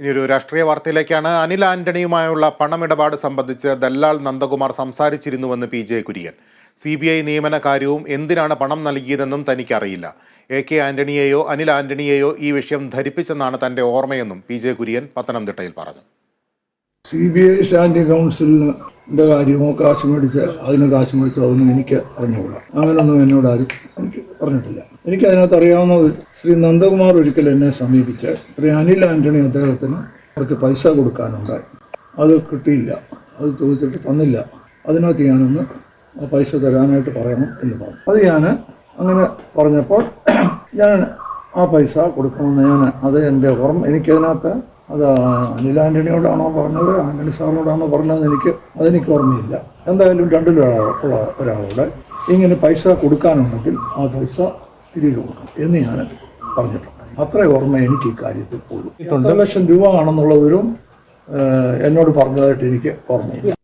ഇനിയൊരു രാഷ്ട്രീയ വാർത്തയിലേക്കാണ്. അനിൽ ആന്റണിയുമായുള്ള പണമിടപാട് സംബന്ധിച്ച് ദല്ലാൽ Nandakumar സംസാരിച്ചിരുന്നുവെന്ന് P J Kurian. C B I നിയമന കാര്യവും എന്തിനാണ് പണം നൽകിയതെന്നും തനിക്കറിയില്ല. എ കെ ആന്റണിയെയോ അനിൽ ആന്റണിയെയോ ഈ വിഷയം ധരിപ്പിച്ചെന്നാണ് തന്റെ ഓർമ്മയെന്നും പി ജെ കുര്യൻ പത്തനംതിട്ടയിൽ പറഞ്ഞു. സി ബി ഐ സ്റ്റാൻഡിംഗ് കൗൺസിലിന്റെ കാര്യമോ കാശ് മേടിച്ച് അതിന് കാശ് മേടിച്ചോ അതൊന്നും എനിക്ക് അറിഞ്ഞുകൂടാ. അങ്ങനൊന്നും എന്നോട് ആരും എനിക്ക് പറഞ്ഞിട്ടില്ല. എനിക്ക് അതിനകത്ത് അറിയാവുന്ന ശ്രീ നന്ദകുമാർ ഒരിക്കൽ എന്നെ സമീപിച്ച് ശ്രീ അനിൽ ആന്റണി അദ്ദേഹത്തിന് കുറച്ച് പൈസ കൊടുക്കാനുണ്ടായി. അത് കിട്ടിയില്ല. അത് ചോദിച്ചിട്ട് തന്നില്ല. അതിനകത്ത് ഞാനൊന്ന് ആ പൈസ തരാനായിട്ട് പറയണം എന്ന് പറഞ്ഞു. അത് ഞാൻ അങ്ങനെ പറഞ്ഞപ്പോൾ ഞാൻ ആ പൈസ കൊടുക്കണമെന്ന് ഞാൻ അത് എന്റെ ഓർമ്മ എനിക്കതിനകത്ത് അത് അനിൽ ആന്റണിയോടാണോ പറഞ്ഞത്? ആന്റണി സാറിനോടാണോ പറഞ്ഞത് എനിക്ക് അതെനിക്ക് ഓർമ്മയില്ല. എന്തായാലും രണ്ടിലൊരാൾ ഒരാളോട് ഇങ്ങനെ പൈസ കൊടുക്കാനുണ്ടെങ്കിൽ ആ പൈസ തിരികെ കൊടുക്കണം എന്ന് ഞാൻ പറഞ്ഞിട്ടുണ്ട്. അത്ര ഓർമ്മ എനിക്ക് ഈ കാര്യത്തിൽ ഉള്ളൂ. എത്ര ലക്ഷം രൂപ ആണെന്നുള്ളവരും എന്നോട് പറഞ്ഞതായിട്ട് എനിക്ക് ഓർമ്മയില്ല.